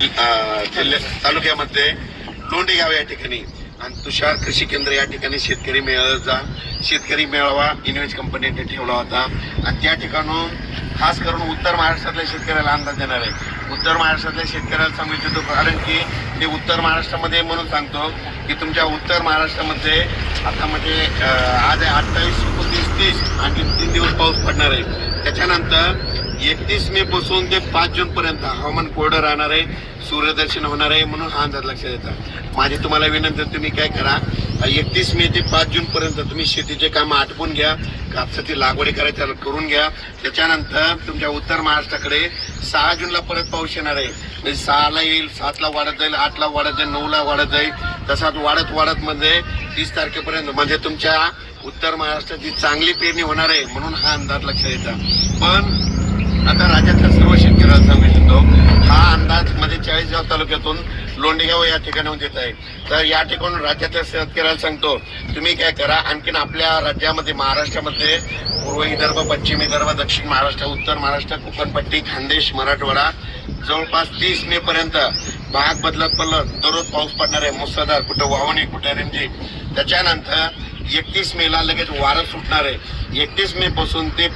जिल्ह्या तालुक्यामध्ये लोंढे गाव या ठिकाणी. आणि तुषार कृषी केंद्र या ठिकाणी शेतकरी मेळाव्याचा शेतकरी मेळावा इन्व्हेस्ट कंपनीने ठेवला होता. आणि त्या ठिकाणून खास करून उत्तर महाराष्ट्रातल्या शेतकऱ्याला अंदाज देणार आहे. उत्तर महाराष्ट्रातल्या शेतकऱ्याला सांगू इच्छितो कारण की ते उत्तर महाराष्ट्रामध्ये म्हणून सांगतो की तुमच्या उत्तर महाराष्ट्रामध्ये आता म्हणजे आज आहे अठ्ठावीस एकोणतीस तीस. आणखी तीन दिवस पाऊस पडणार आहे. त्याच्यानंतर एकतीस मे पासून ते पाच जून पर्यंत हवामान कोरडं राहणार आहे सूर्यदर्शन होणार आहे म्हणून हा अंदाज लक्षात येतात माझी तुम्हाला विनंती तुम्ही काय करा एकतीस मे ते पाच जून पर्यंत तुम्ही शेतीचे कामं आटपून घ्या कापसाची लागवडी करायच्या करून घ्या. त्याच्यानंतर तुमच्या उत्तर महाराष्ट्राकडे सहा जूनला परत पाऊस येणार आहे. म्हणजे सहाला येईल सातला वाढत जाईल आठला वाढत जाईल नऊला वाढत जाईल. तसाच वाढत वाढत म्हणजे तीस तारखेपर्यंत म्हणजे तुमच्या उत्तर महाराष्ट्राची चांगली पेरणी होणार आहे म्हणून हा अंदाज लक्षात येतात पण आता राज्यातल्या सर्व शेतकऱ्यांना सांगू इच्छितो हा अंदाजमध्ये चाळीसगाव तालुक्यातून लोंडेगाव या ठिकाणाहून देत आहे. तर या ठिकाणून राज्यातल्या शेतकऱ्याला सांगतो तुम्ही काय करा आणखीन आपल्या राज्यामध्ये महाराष्ट्रामध्ये पूर्व विदर्भ पश्चिम विदर्भ दक्षिण महाराष्ट्र उत्तर महाराष्ट्र कोकणपट्टी खानदेश मराठवाडा जवळपास तीस मे पर्यंत भाग बदलत पडलं दररोज पाऊस पडणार आहे मुसळधार कुठं वावणी कुठं रिमझी त्याच्यानंतर एकतीस मेला लगेच वारं सुटणार आहे. एकतीस मे पासून ते